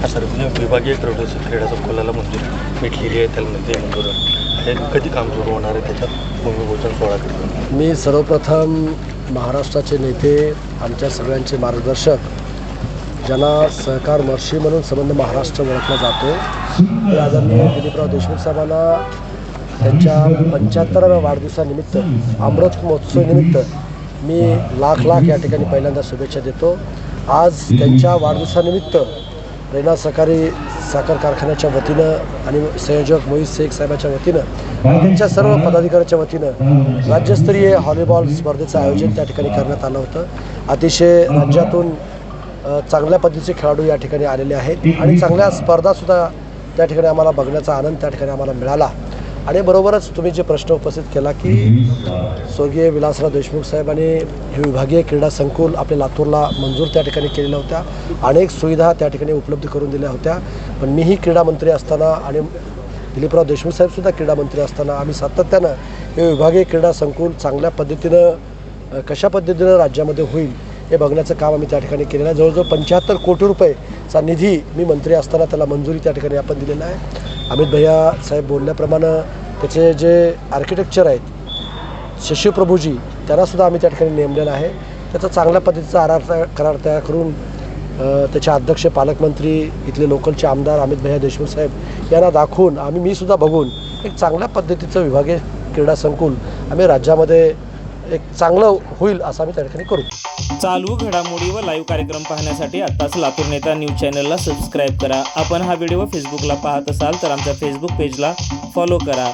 हा सर म्हणजे विभागीय क्रीडा क्रीडा संकुलाला मंजूर भेटलेली आहे त्यामध्ये मंजूर आहे कधी काम सुरू होणार आहे त्याच्यात भूमिपूजन सोहळा कधी मी सर्वप्रथम महाराष्ट्राचे नेते आमच्या सगळ्यांचे मार्गदर्शक ज्यांना सहकार महर्षी म्हणून संबंध महाराष्ट्र ओळखला जातो आदरणीय दिलीपराव देशमुख साहेबांना त्यांच्या पंच्याहत्तराव्या वाढदिवसानिमित्त अमृत महोत्सवानिमित्त मी लाख लाख या ठिकाणी पहिल्यांदा शुभेच्छा देतो. आज त्यांच्या वाढदिवसानिमित्त रेणा सहकारी साखर कारखान्याच्या वतीनं आणि संयोजक मोहित शेख साहेबाच्या वतीनं त्यांच्या सर्व पदाधिकाऱ्याच्या वतीनं राज्यस्तरीय हॉलीबॉल स्पर्धेचं आयोजन त्या ठिकाणी करण्यात आलं होतं. अतिशय राज्यातून चांगल्या पद्धतीचे खेळाडू या ठिकाणी आलेले आहेत आणि चांगल्या स्पर्धासुद्धा त्या ठिकाणी आम्हाला बघण्याचा आनंद त्या ठिकाणी आम्हाला मिळाला. आणि बरोबरच तुम्ही जे प्रश्न उपस्थित केला की स्वर्गीय विलासराव देशमुख साहेबांनी हे विभागीय क्रीडा संकुल आपल्या लातूरला मंजूर त्या ठिकाणी केलेल्या होत्या. अनेक सुविधा त्या ठिकाणी उपलब्ध करून दिल्या होत्या. पण मीही क्रीडा मंत्री असताना आणि दिलीपराव देशमुख साहेबसुद्धा क्रीडा मंत्री असताना आम्ही सातत्यानं हे विभागीय क्रीडा संकुल चांगल्या पद्धतीनं कशा पद्धतीनं राज्यामध्ये होईल हे बघण्याचं काम आम्ही त्या ठिकाणी केलेलं आहे. जवळजवळ पंच्याहत्तर कोटी रुपयेचा निधी मी मंत्री असताना त्याला मंजुरी त्या ठिकाणी आपण दिलेला आहे. अमित भैया साहेब बोलल्याप्रमाणे त्याचे जे आर्किटेक्चर आहेत शशीप्रभूजी त्यांनासुद्धा आम्ही त्या ठिकाणी नेमलेलं आहे. त्याचा चांगल्या पद्धतीचा आरार करार तयार करून त्याचे अध्यक्ष पालकमंत्री इथले लोकलचे आमदार अमित भैया देशमुख साहेब यांना दाखवून आम्ही मी सुद्धा बघून एक चांगल्या पद्धतीचं विभागीय क्रीडा संकुल आम्ही राज्यामध्ये एक चांगलं होईल असं आम्ही त्या ठिकाणी करू. चालू घडामोडी व लाईव्ह कार्यक्रम पाहण्यासाठी आत्ताच लातूर नेता न्यूज चॅनलला सबस्क्राईब करा. आपण हा व्हिडिओ फेसबुकला पाहत असाल तर आमच्या फेसबुक पेजला फॉलो करा.